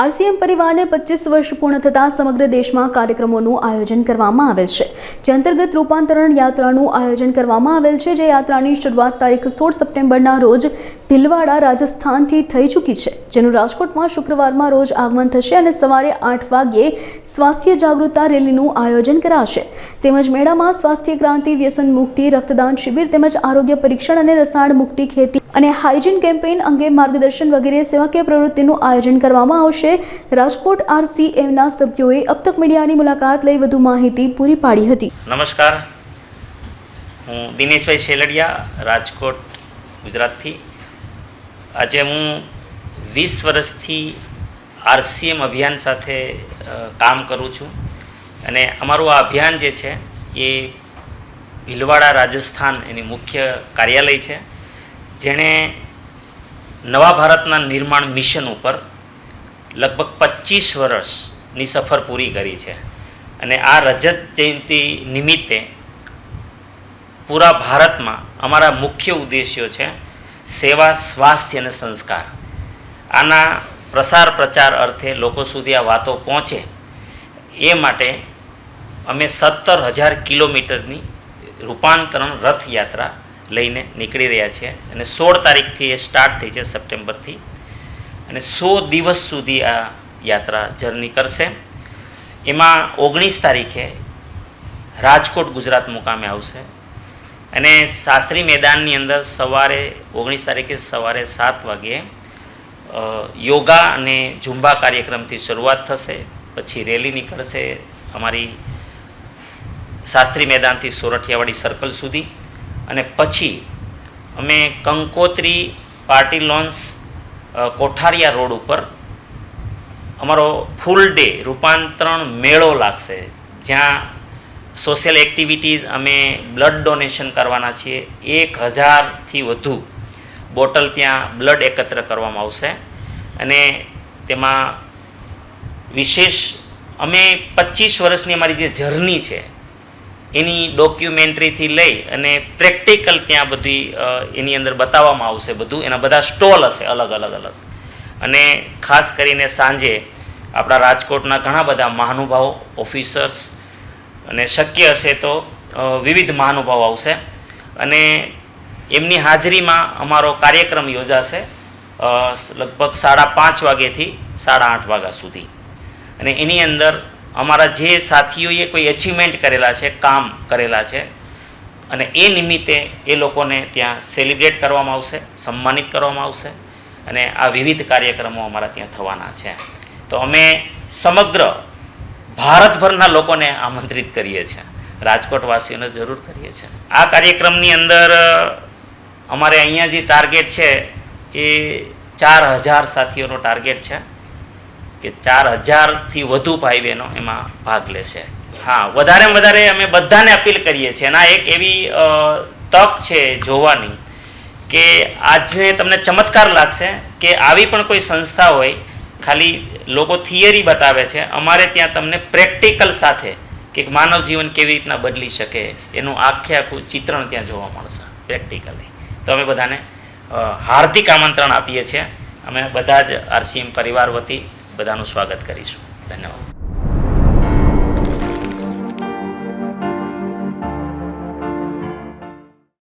RCM પરિવારને પચીસ વર્ષ પૂર્ણ થતાં સમગ્ર દેશમાં કાર્યક્રમોનું આયોજન કરવામાં આવે છે. જે અંતર્ગત રૂપાંતરણ યાત્રાનું આયોજન કરવામાં આવેલ છે, જે યાત્રાની શરૂઆત તારીખ સોળ સપ્ટેમ્બરના રોજ ભીલવાડા રાજસ્થાનથી થઈ ચૂકી છે. જેનું રાજકોટમાં શુક્રવારમાં રોજ આગમન થશે અને સવારે આઠ વાગ્યે સ્વાસ્થ્ય જાગૃતતા રેલીનું આયોજન કરાશે. તેમજ મેળામાં સ્વાસ્થ્ય ક્રાંતિ, વ્યસન મુક્તિ, રક્તદાન શિબિર તેમજ આરોગ્ય પરીક્ષણ અને રસાયણ મુક્તિ ખેતી અને હાઇજીન કેમ્પેઇન અંગે માર્ગદર્શન વગેરે સેવાકીય પ્રવૃત્તિનું આયોજન કરવામાં આવશે. રાજકોટ આરસીએમના સભ્યોએ અબ તક મીડિયાની મુલાકાત લઈ વધુ માહિતી પૂરી પાડી હતી. નમસ્કાર. હું દિનેશભાઈ શેલડિયા, રાજકોટ, ગુજરાતથી. આજે હું વીસ વર્ષથી આરસીએમ અભિયાન સાથે કામ કરું છું. અને અમારું આ અભિયાન જે છે, એ ભીલવાડા રાજસ્થાન એની મુખ્ય કાર્યાલય છે, જેણે નવા ભારતના નિર્માણ મિશન ઉપર લગભગ પચીસ વર્ષની સફર પૂરી કરી છે. અને આ રજત જયંતિ નિમિત્તે પૂરા ભારતમાં અમારા મુખ્ય ઉદ્દેશ્યો છે સેવા, સ્વાસ્થ્ય અને સંસ્કાર. આના પ્રસાર પ્રચાર અર્થે લોકો સુધી આ વાતો પહોંચે. એ માટે અમે સત્તર હજાર કિલોમીટરની રૂપાંતરણ રથયાત્રા લઈને નીકળી રહ્યા છીએ. અને સોળ તારીખથી એ સ્ટાર્ટ થઈ છે, સપ્ટેમ્બરથી. અને સો દિવસ સુધી આ યાત્રા જર્ની કરશે. એમાં ઓગણીસ તારીખે રાજકોટ ગુજરાત મુકામે આવશે. અને શાસ્ત્રી મેદાનની અંદર સવારે, ઓગણીસ તારીખે સવારે સાત વાગ્યે યોગા અને ઝુંબા કાર્યક્રમથી શરૂઆત થશે. પછી રેલી નીકળશે અમારી શાસ્ત્રી મેદાનથી સોરઠિયાવાડી સર્કલ સુધી. અને પછી અમે કંકોત્રી પાર્ટી લોન્સ કોઠારિયા રોડ ઉપર અમારો ફૂલ ડે રૂપાંતરણ મેળો લાગશે. જ્યાં સોશિયલ એક્ટિવિટીઝ અમે બ્લડ ડોનેશન કરવાના છીએ. એક હજારથી વધુ બોટલ ત્યાં બ્લડ એકત્ર કરવામાં આવશે. અને તેમાં વિશેષ અમે પચીસ વર્ષની અમારી જે જર્ની છે એની ડોક્યુમેન્ટરીથી લઈ અને પ્રેક્ટિકલ ત્યાં બધી એની અંદર બતાવવામાં આવશે બધું. એના બધા સ્ટોલ હશે અલગ અલગ અલગ. અને ખાસ કરીને સાંજે આપણા રાજકોટના ઘણા બધા મહાનુભાવો ઓફિસર્સ અને શક્ય હશે તો વિવિધ મહાનુભાવો આવશે. અને એમની હાજરીમાં અમારો કાર્યક્રમ યોજાશે લગભગ સાડા પાંચ વાગ્યાથી સાડા આઠ વાગ્યા સુધી. અને એની અંદર અમારા જે સાથીઓએ કોઈ અચીવમેન્ટ કરેલા છે, કામ કરેલા છે, અને એ નિમિત્તે એ લોકોને ત્યાં સેલિબ્રેટ કરવામાં આવશે, સન્માનિત કરવામાં આવશે, અને આ વિવિધ કાર્યક્રમો અમારા ત્યાં થવાના છે. તો અમે સમગ્ર ભારતભરના લોકોને આમંત્રિત કરીએ છીએ. રાજકોટવાસીઓને જરૂર કરીએ છીએ. આ કાર્યક્રમની અંદર અમારે અહીંયા જે ટાર્ગેટ છે, એ ચાર હજાર સાથીઓનો ટાર્ગેટ છે. કે ચાર હજારથી વધુ ભાઈ બહેનો એમાં ભાગ લે છે. હા, વધારેમાં વધારે અમે બધાને અપીલ કરીએ છીએ. અને એક એવી તક છે જોવાની કે આજે તમને ચમત્કાર લાગશે કે આવી પણ કોઈ સંસ્થા હોય, ખાલી લોકો થિયરી બતાવે છે, અમારે ત્યાં તમને પ્રેક્ટિકલ સાથે કે માનવ જીવન કેવી રીતના બદલી શકે, એનું આખે આખું ચિત્રણ ત્યાં જોવા મળશે, પ્રેક્ટિકલી. તો અમે બધાને હાર્દિક આમંત્રણ આપીએ છીએ. અમે બધા જ આરસીએમ પરિવાર વતી બધાનું સ્વાગત કરીશું. ધન્યવાદ.